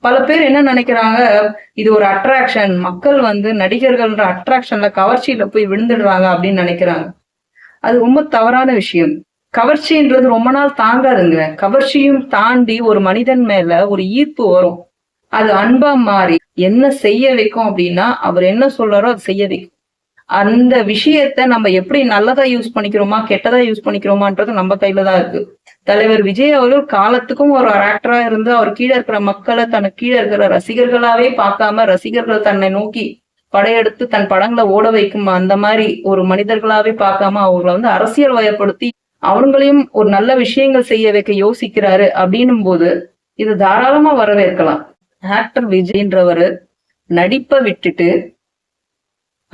பல பேர் என்ன நினைக்கிறாங்க? இது ஒரு அட்ராக்ஷன் மக்கள் வந்து நடிகர்கள்ன்ற அட்ராக்ஷன்ல கவர்ச்சியில போய் விழுந்துடுறாங்க அப்படின்னு நினைக்கிறாங்க. அது ரொம்ப தவறான விஷயம். கவர்ச்சின்றது ரொம்ப நாள் தாங்காதுங்க. கவர்ச்சியும் தாண்டி ஒரு மனிதன் மேல ஒரு ஈர்ப்பு வரும். அது அன்பா மாறி என்ன செய்ய வைக்கும் அப்படின்னா அவர் என்ன சொல்றாரோ அது செய்ய வைக்கும். அந்த விஷயத்த நம்ம எப்படி நல்லதா யூஸ் பண்ணிக்கிறோமா கெட்டதா யூஸ் பண்ணிக்கிறோமான்றது நம்ம கையில தான் இருக்கு. தலைவர் விஜய் அவர்கள் காலத்துக்கும் ஒரு ஆக்டரா இருந்து அவர் கீழே இருக்கிற மக்களை தனக்கு கீழே இருக்கிற ரசிகர்களாவே பார்க்காம ரசிகர்கள் தன்னை நோக்கி படையெடுத்து தன் படங்களை ஓட வைக்கும் அந்த மாதிரி ஒரு மனிதர்களாவே பார்க்காம அவங்களை வந்து அரசியல் வயப்படுத்தி அவங்களையும் ஒரு நல்ல விஷயங்கள் செய்ய வைக்க யோசிக்கிறாரு அப்படின்னும் போது இது தாராளமா வரவேற்கலாம். ஆக்டர் விஜய்ன்றவர் நடிப்பை விட்டுட்டு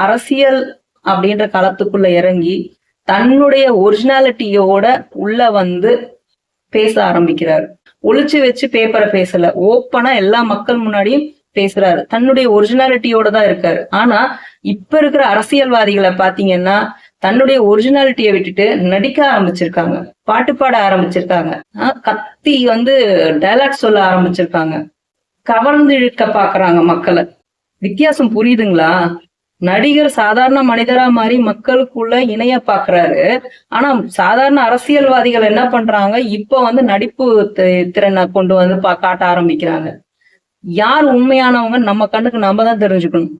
அரசியல் அப்படின்ற களத்துக்குள்ள இறங்கி தன்னுடைய ஒரிஜினாலிட்டியோட உள்ள வந்து பேச ஆரம்பிக்கிறாரு. ஒளிச்சு வச்சு பேப்பரை பேசல. ஓப்பனா எல்லா மக்கள் முன்னாடியும் பேசுறாரு. தன்னுடைய ஒரிஜினாலிட்டியோட தான் இருக்காரு. ஆனா இப்ப இருக்கிற அரசியல்வாதிகளை பாத்தீங்கன்னா தன்னுடைய ஒரிஜினாலிட்டியை விட்டுட்டு நடிக்க ஆரம்பிச்சிருக்காங்க. பாட்டு பாட ஆரம்பிச்சிருக்காங்க. ஆஹ் கத்தி வந்து டைலாக் சொல்ல ஆரம்பிச்சிருக்காங்க. கவர்ந்து இழுக்க பாக்குறாங்க மக்களை. வித்தியாசம் புரியுதுங்களா? நடிகர் சாதாரண மனிதரா மாறி மக்களுக்குள்ள இணைய பாக்குறாரு. ஆனா சாதாரண அரசியல்வாதிகள் என்ன பண்றாங்க? இப்ப வந்து நடிப்பு திறனை கொண்டு வந்து பா- காட்ட ஆரம்பிக்கிறாங்க. யார் உண்மையானவங்க நம்ம கண்ணுக்கு நம்ம தான் தெரிஞ்சுக்கணும்.